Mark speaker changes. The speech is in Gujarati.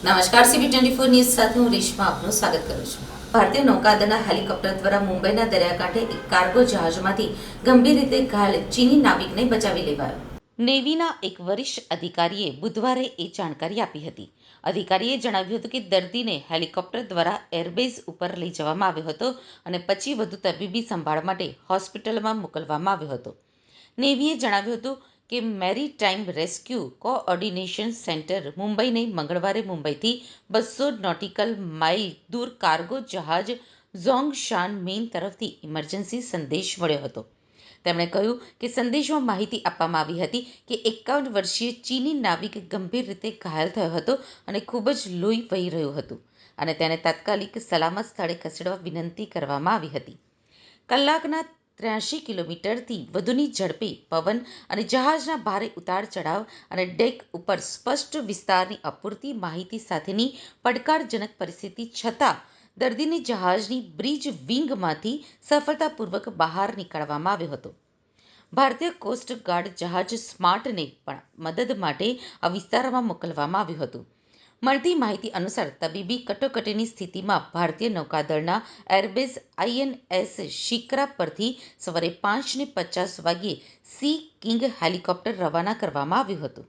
Speaker 1: નમસ્કાર સીબી ટ્વેન્ટી ફોર ન્યૂઝ સાથે હું રેશમા આપનું સ્વાગત કરું છું. ભારતીય નૌકાદળના હેલિકોપ્ટર દ્વારા મુંબઈના દરિયાકાંઠે એક કાર્ગો જહાજમાંથી ગંભીર રીતે ઘાયલ ચીની નાવિકને બચાવી લેવાયો. નેવીના એક વરિષ્ઠ અધિકારીએ બુધવારે એ જાણકારી આપી હતી. અધિકારીએ જણાવ્યું હતું કે દર્દીને હેલિકોપ્ટર દ્વારા એરબેઝ ઉપર લઈ જવામાં આવ્યો હતો અને પછી વધુ તબીબી સંભાળ માટે હોસ્પિટલમાં મોકલવામાં આવ્યો હતો. નેવીએ જણાવ્યું હતું કે maritime rescue coordination centre મુંબઈને મંગળવારે મુંબઈથી બસો નોટિકલ માઇલ દૂર કાર્ગો જહાજ ઝોંગશાન મેઇન તરફથી ઇમરજન્સી સંદેશ મળ્યો હતો. તેમણે કહ્યું કે સંદેશમાં માહિતી આપવામાં આવી હતી કે એકાવન વર્ષીય ચીની નાવિક ગંભીર રીતે ઘાયલ થયો હતો અને ખૂબ જ લોહી વહી રહ્યું હતું અને તેને તાત્કાલિક સલામત સ્થળે ખસેડવા વિનંતી કરવામાં આવી હતી. કલાકના ત્ર્યાસી કિલોમીટરથી વધુની ઝડપે પવન અને જહાજના ભારે ઉતાર ચઢાવ અને ડેક ઉપર સ્પષ્ટ વિસ્તારની અપૂરતી માહિતી સાથેની પડકારજનક પરિસ્થિતિ છતાં દર્દીને જહાજની બ્રિજ વિંગમાંથી સફળતાપૂર્વક બહાર નીકાળવામાં આવ્યો હતો. ભારતીય કોસ્ટ ગાર્ડ જહાજ સ્માર્ટને પણ મદદ માટે આ વિસ્તારમાં મોકલવામાં આવ્યું હતું. મળતી માહિતી અનુસાર તબીબી કટોકટીની સ્થિતિમાં ભારતીય નૌકાદળના એરબેઝ આઈએનએસ શિકરા પરથી સવારે પાંચને પચાસ વાગ્યે સી કિંગ હેલિકોપ્ટર રવાના કરવામાં આવ્યું હતું.